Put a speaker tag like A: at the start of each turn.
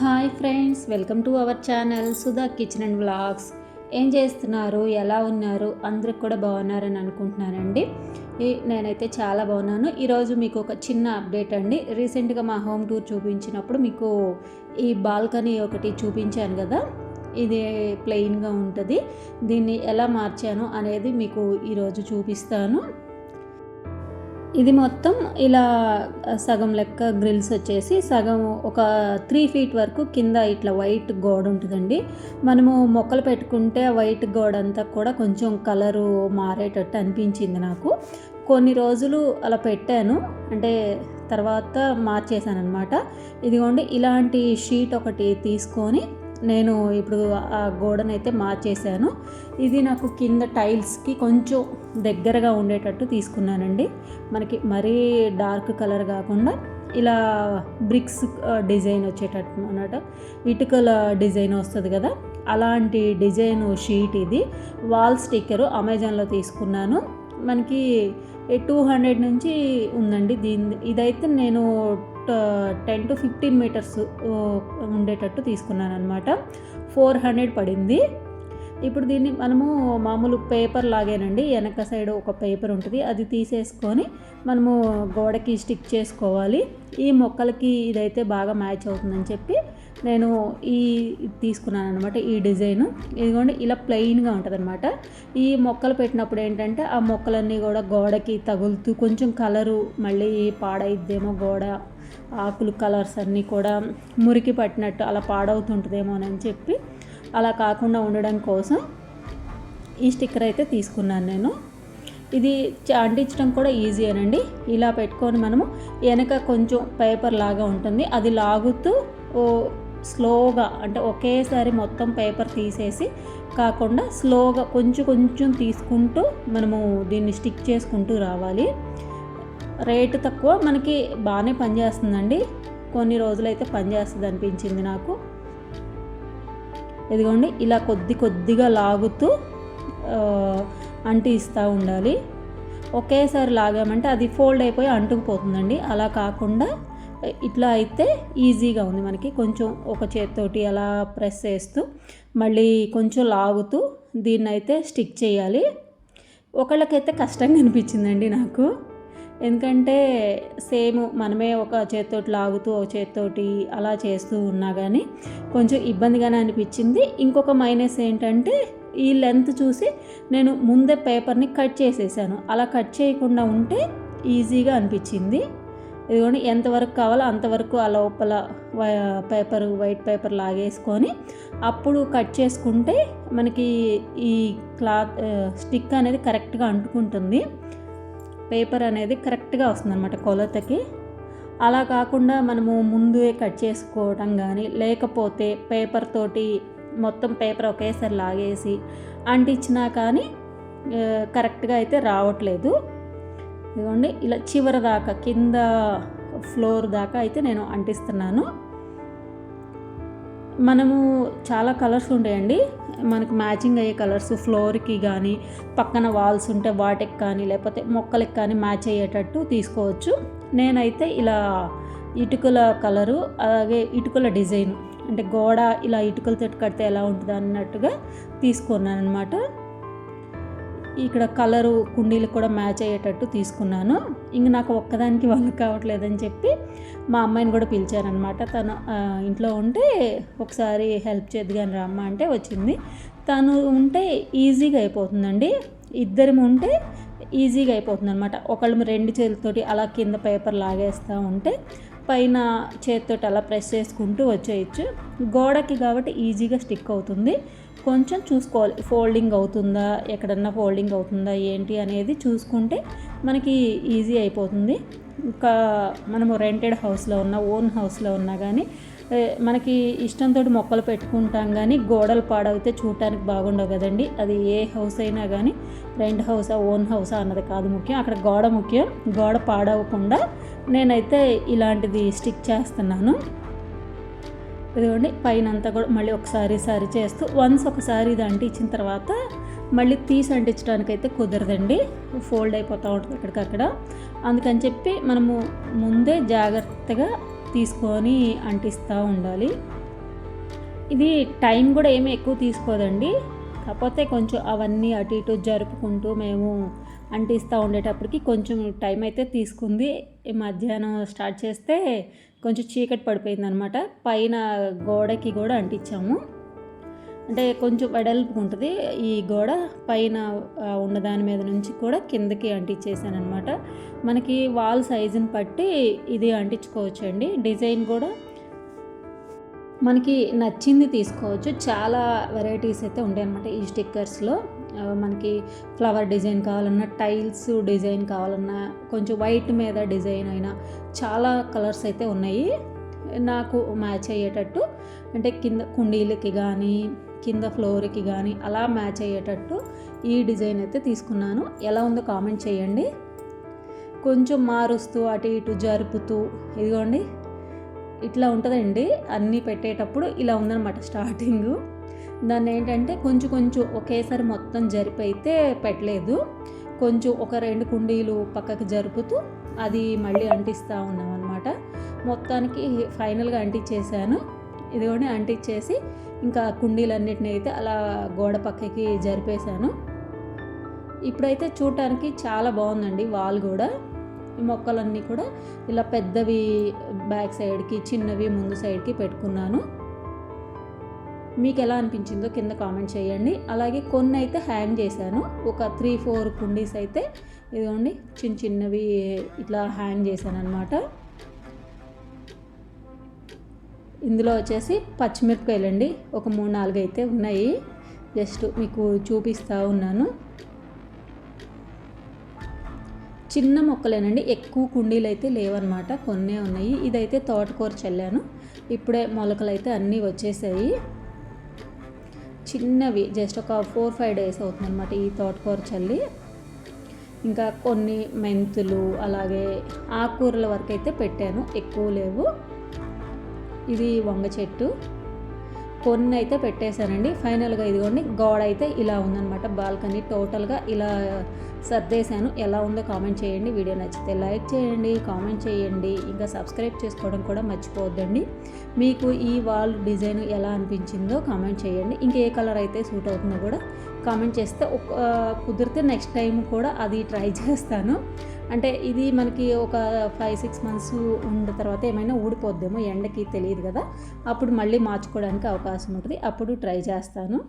A: Hi friends welcome to our channel Sudha kitchen and vlogs. ఏం చేస్తున్నారు? ఎలా ఉన్నారు? అందరికి కూడా బాగున్నారని అనుకుంటున్నానండి. నేనైతే చాలా బాగున్నాను. ఈరోజు మీకు ఒక చిన్న అప్డేట్ అండి. రీసెంట్గా మా హోమ్ టూర్ చూపించినప్పుడు మీకు ఈ బాల్కనీ ఒకటి చూపించాను కదా? ఇది ప్లెయిన్గా ఉంటుంది. దీన్ని ఎలా మార్చాను అనేది మీకు ఈరోజు చూపిస్తాను. ఇది మొత్తం ఇలా సగం లెక్క గ్రిల్స్ వచ్చేసి సగం ఒక త్రీ ఫీట్ వరకు కింద ఇట్లా వైట్ గోడ ఉంటుందండి. మనము మొక్కలు పెట్టుకుంటే వైట్ గోడ అంతా కూడా కొంచెం కలరు మారేటట్టు అనిపించింది నాకు. కొన్ని రోజులు అలా పెట్టాను. అంటే తర్వాత మార్చేశాను అనమాట ఇదిగోండి ఇలాంటి షీట్ ఒకటి తీసుకొని నేను ఇప్పుడు ఆ గోడనైతే మార్చేశాను. ఇది నాకు కింద టైల్స్కి కొంచెం దగ్గరగా ఉండేటట్టు తీసుకున్నానండి. మనకి మరీ డార్క్ కలర్ కాకుండా ఇలా బ్రిక్స్ డిజైన్ వచ్చేటట్టు అన్నమాట. ఇటుకల డిజైన్ వస్తుంది కదా అలాంటి డిజైన్ షీట్ ఇది. వాల్ స్టిక్కరు అమెజాన్లో తీసుకున్నాను. మనకి టూ హండ్రెడ్ నుంచి ఉందండి. దీని ఇదైతే నేను టెన్ టు ఫిఫ్టీన్ మీటర్స్ ఉండేటట్టు తీసుకున్నాను అనమాట ఫోర్ హండ్రెడ్ పడింది. ఇప్పుడు దీన్ని మనము మామూలు పేపర్ లాగేనండి. వెనక సైడ్ ఒక పేపర్ ఉంటుంది. అది తీసేసుకొని మనము గోడకి స్టిక్ చేసుకోవాలి. ఈ మొక్కలకి ఇదైతే బాగా మ్యాచ్ అవుతుందని చెప్పి నేను ఈ తీసుకున్నాను అనమాట ఈ డిజైను. ఇదిగోండి ఇలా ప్లెయిన్గా ఉంటుంది అనమాట ఈ మొక్కలు పెట్టినప్పుడు ఏంటంటే ఆ మొక్కలన్నీ కూడా గోడకి తగులుతూ కొంచెం కలరు మళ్ళీ పాడైద్దేమో గోడ. ఆకులు కలర్స్ అన్నీ కూడా మురికి పట్టినట్టు అలా పాడవుతుంటుందేమోనని చెప్పి అలా కాకుండా ఉండడం కోసం ఈ స్టిక్కర్ అయితే తీసుకున్నాను నేను. ఇది అంటించడం కూడా ఈజీయేనండి ఇలా పెట్టుకొని మనము వెనక కొంచెం పేపర్ లాగా ఉంటుంది. అది లాగుతూ ఓ స్లోగా అంటే ఒకేసారి మొత్తం పేపర్ తీసేసి కాకుండా స్లోగా కొంచెం కొంచెం తీసుకుంటూ మనము దీన్ని స్టిక్ చేసుకుంటూ రావాలి. రేటు తక్కువ మనకి బాగానే పనిచేస్తుందండి. కొన్ని రోజులైతే పనిచేస్తుంది అనిపించింది నాకు. ఇదిగోండి ఇలా కొద్ది కొద్దిగా లాగుతూ అంటిస్తూ ఉండాలి. ఒకేసారి లాగామంటే అది ఫోల్డ్ అయిపోయి అంటుకుపోతుందండి. అలా కాకుండా ఇట్లా అయితే ఈజీగా ఉంది మనకి. కొంచెం ఒక చేత్తోటి అలా ప్రెస్ చేస్తూ మళ్ళీ కొంచెం లాగుతూ దీన్ని అయితే స్టిక్ చేయాలి. ఒకళ్ళకైతే కష్టంగా అనిపించిందండి నాకు. ఎందుకంటే సేమ్ మనమే ఒక చేత్తోటి లాగుతూ ఒక చేత్తోటి అలా చేస్తూ ఉన్నా కానీ కొంచెం ఇబ్బందిగానే అనిపించింది. ఇంకొక మైనస్ ఏంటంటే ఈ లెంత్ చూసి నేను ముందే పేపర్ని కట్ చేసేసాను. అలా కట్ చేయకుండా ఉంటే ఈజీగా అనిపించింది. ఇదిగోండి ఎంతవరకు కావాలో అంతవరకు ఆ లోపల పేపర్ వైట్ పేపర్ లాగేసుకొని అప్పుడు కట్ చేసుకుంటే మనకి ఈ క్లాత్ స్టిక్ అనేది కరెక్ట్గా అంటుకుంటుంది. పేపర్ అనేది కరెక్ట్గా వస్తుంది అనమాట కొలతకి. అలా కాకుండా మనము ముందే కట్ చేసుకోవడం కానీ లేకపోతే పేపర్ తోటి మొత్తం పేపర్ ఒకేసారి లాగేసి అంటించినా కానీ కరెక్ట్గా అయితే రావట్లేదు. ఇదిగోండి ఇలా చివరి దాకా కింద ఫ్లోర్ దాకా అయితే నేను అంటిస్తున్నాను. మనము చాలా కలర్స్ ఉంటాయండి. మనకు మ్యాచింగ్ అయ్యే కలర్స్ ఫ్లోర్కి కానీ పక్కన వాల్స్ ఉంటే వాటికి కానీ లేకపోతే మొక్కలకి కానీ మ్యాచ్ అయ్యేటట్టు తీసుకోవచ్చు. నేనైతే ఇలా ఇటుకల కలరు అలాగే ఇటుకల డిజైన్ అంటే గోడ ఇలా ఇటుకలతో కడితే ఎలా ఉంటుంది అన్నట్టుగా తీసుకున్నాను అనమాట ఇక్కడ కలరు కుండీలకు కూడా మ్యాచ్ అయ్యేటట్టు తీసుకున్నాను. ఇంక నాకు ఒక్కదానికి వాళ్ళు కావట్లేదని చెప్పి మా అమ్మాయిని కూడా పిలిచారనమాట. తను ఇంట్లో ఉంటే ఒకసారి హెల్ప్ చేద్దుగాని రమ్మ అంటే వచ్చింది. తను ఉంటే ఈజీగా అయిపోతుందండి. ఇద్దరం ఉంటే ఈజీగా అయిపోతుంది అనమాట ఒకళ్ళు రెండు చేతులతోటి అలా కింద పేపర్ లాగేస్తూ ఉంటే పైన చేతితోటి అలా ప్రెస్ చేసుకుంటూ వచ్చేయచ్చు. గోడకి కాబట్టి ఈజీగా స్టిక్ అవుతుంది. కొంచెం చూసుకోవాలి. ఫోల్డింగ్ అవుతుందా? ఎక్కడన్నా ఫోల్డింగ్ అవుతుందా? ఏంటి? అనేది చూసుకుంటే మనకి ఈజీ అయిపోతుంది. ఇంకా మనము రెంటెడ్ హౌస్లో ఉన్న ఓన్ హౌస్లో ఉన్నా కానీ మనకి ఇష్టంతో మొక్కలు పెట్టుకుంటాం కానీ గోడలు పాడవుతే చూడటానికి బాగుండవు కదండి. అది ఏ హౌస్ అయినా కానీ రెంట్ హౌసా ఓన్ హౌసా అన్నది కాదు ముఖ్యం. అక్కడ గోడ ముఖ్యం. గోడ పాడవకుండా నేనైతే ఇలాంటిది స్టిక్ చేస్తున్నాను. ఇదిగోండి పైన అంతా కూడా మళ్ళీ ఒకసారి సారి చేస్తూ వన్స్ ఒకసారి ఇది అంటించిన తర్వాత మళ్ళీ తీసి అంటించడానికి అయితే కుదరదండి. ఫోల్డ్ అయిపోతూ ఉంటుంది ఇక్కడికక్కడ అందుకని చెప్పి మనము ముందే జాగ్రత్తగా తీసుకొని అంటిస్తూ ఉండాలి. ఇది టైం కూడా ఏమీ ఎక్కువ తీసుకోదండి. కాకపోతే కొంచెం అవన్నీ అటు ఇటు జరుపుకుంటూ మేము అంటిస్తూ ఉండేటప్పటికి కొంచెం టైం అయితే తీసుకుంది. ఈ మధ్యాహ్నం స్టార్ట్ చేస్తే కొంచెం చీకటి పడిపోయింది అనమాట పైన గోడకి కూడా అంటించాము. అంటే కొంచెం వెడల్పు ఉంటుంది. ఈ గోడ పైన ఉన్న దాని మీద నుంచి కూడా కిందకి అంటించేసాను అనమాట మనకి వాల్ సైజుని బట్టి ఇది అంటించుకోవచ్చు అండి డిజైన్ కూడా మనకి నచ్చింది తీసుకోవచ్చు. చాలా వెరైటీస్ అయితే ఉంటాయి అనమాట ఈ స్టిక్కర్స్లో. మనకి ఫ్లవర్ డిజైన్ కావాలన్నా టైల్స్ డిజైన్ కావాలన్నా కొంచెం వైట్ మీద డిజైన్ అయినా చాలా కలర్స్ అయితే ఉన్నాయి. నాకు మ్యాచ్ అయ్యేటట్టు అంటే కింద కుండీలకి కానీ కింద ఫ్లోర్కి కానీ అలా మ్యాచ్ అయ్యేటట్టు ఈ డిజైన్ అయితే తీసుకున్నాను. ఎలా ఉందో కామెంట్ చేయండి. కొంచెం మారుస్తూ అటు ఇటు జరుపుతూ ఇదిగోండి ఇట్లా ఉంటుందండి. అన్నీ పెట్టేటప్పుడు ఇలా ఉందన్నమాట స్టార్టింగు దాన్ని ఏంటంటే కొంచెం కొంచెం ఒకేసారి మొత్తం జరిపి అయితే పెట్టలేదు. కొంచెం ఒక రెండు కుండీలు పక్కకి జరుపుతూ అది మళ్ళీ అంటిస్తూ ఉన్నాం అనమాట మొత్తానికి ఫైనల్గా అంటించేసాను ఇదిగోని అంటించేసి ఇంకా కుండీలన్నిటిని అయితే అలా గోడ పక్కకి జరిపేశాను. ఇప్పుడైతే చూడటానికి చాలా బాగుందండి వాల్ కూడా ఈ మొక్కలన్నీ కూడా ఇలా పెద్దవి బ్యాక్ సైడ్కి చిన్నవి ముందు సైడ్కి పెట్టుకున్నాను. మీకు ఎలా అనిపించిందో కింద కామెంట్ చేయండి. అలాగే కొన్ని అయితే హ్యాంగ్ చేశాను. ఒక త్రీ ఫోర్ కుండీస్ అయితే ఇదిగోండి చిన్న చిన్నవి ఇట్లా హ్యాంగ్ చేశాను అనమాట ఇందులో వచ్చేసి పచ్చిమిరపకాయలండి. ఒక మూడు నాలుగు అయితే ఉన్నాయి. జస్ట్ మీకు చూపిస్తూ ఉన్నాను. చిన్న మొక్కలేనండి ఎక్కువ కుండీలు అయితే లేవన్నమాట. కొన్నే ఉన్నాయి. ఇదైతే తోటకూర చల్లాను. ఇప్పుడే మొలకలు అయితే అన్నీ వచ్చేసాయి. చిన్నవి జస్ట్ ఒక ఫోర్ ఫైవ్ డేస్ అవుతుంది అనమాట ఈ తోటకూర చల్లి. ఇంకా కొన్ని మెంతులు అలాగే ఆకుకూరల వరకు అయితే పెట్టాను ఎక్కువ లేవు. ఇది వంగ చెట్టు. కొన్ని అయితే పెట్టేశానండి. ఫైనల్గా ఇదిగోండి గోడ అయితే ఇలా ఉందన్నమాట. బాల్కనీ టోటల్గా ఇలా సర్దేశాను. ఎలా ఉందో కామెంట్ చేయండి. వీడియో నచ్చితే లైక్ చేయండి కామెంట్ చేయండి. ఇంకా సబ్స్క్రైబ్ చేసుకోవడం కూడా మర్చిపోవద్దండి. మీకు ఈ వాల్ డిజైన్ ఎలా అనిపించిందో కామెంట్ చేయండి. ఇంకా ఏ కలర్ అయితే సూట్ అవుతుందో కూడా కామెంట్ చేస్తే ఒక కుదిరితే నెక్స్ట్ టైం కూడా అది ట్రై చేస్తాను. అంటే ఇది మనకి ఒక ఫైవ్ సిక్స్ మంత్స్ ఉన్న తర్వాత ఏమైనా ఊడిపోద్దేమో ఎండకి తెలియదు కదా. అప్పుడు మళ్ళీ మార్చుకోవడానికి అవకాశం ఉంటుంది. అప్పుడు ట్రై చేస్తాను.